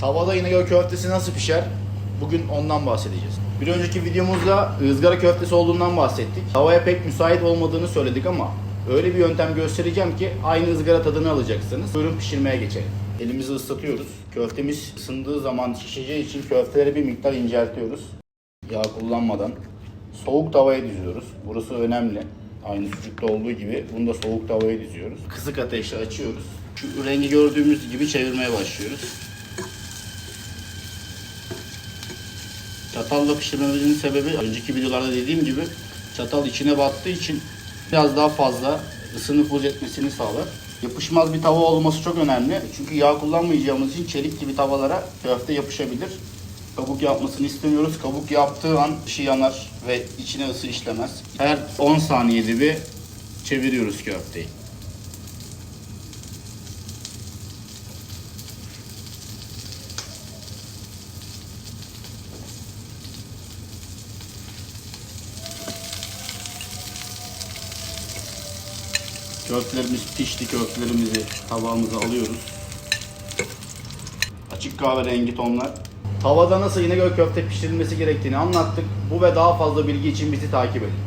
Tavada İnegöl köftesi nasıl pişer? Bugün ondan bahsedeceğiz. Bir önceki videomuzda ızgara köftesi olduğundan bahsettik. Tavaya pek müsait olmadığını söyledik ama öyle bir yöntem göstereceğim ki aynı ızgara tadını alacaksınız. Buyurun pişirmeye geçelim. Elimizi ıslatıyoruz. Köftemiz ısındığı zaman şişeceği için köfteleri bir miktar inceltiyoruz. Yağ kullanmadan. Soğuk tavaya diziyoruz. Burası önemli. Aynı sucukta olduğu gibi bunu da soğuk tavaya diziyoruz. Kısık ateşte açıyoruz. Şu rengi gördüğümüz gibi çevirmeye başlıyoruz. Çatalla pişirmemizin sebebi önceki videolarda dediğim gibi çatal içine battığı için biraz daha fazla ısı nüfuz etmesini sağlar. Yapışmaz bir tava olması çok önemli. Çünkü yağ kullanmayacağımız için çelik gibi tavalara köfte yapışabilir. Kabuk yapmasını istemiyoruz. Kabuk yaptığı an dışı yanar ve içine ısı işlemez. Her 10 saniyede bir çeviriyoruz köfteyi. Köftelerimiz pişti. Köftelerimizi tabağımıza alıyoruz. Açık kahverengi tonlar. Tavada nasıl İnegöl köfte pişirilmesi gerektiğini anlattık. Bu ve daha fazla bilgi için bizi takip edin.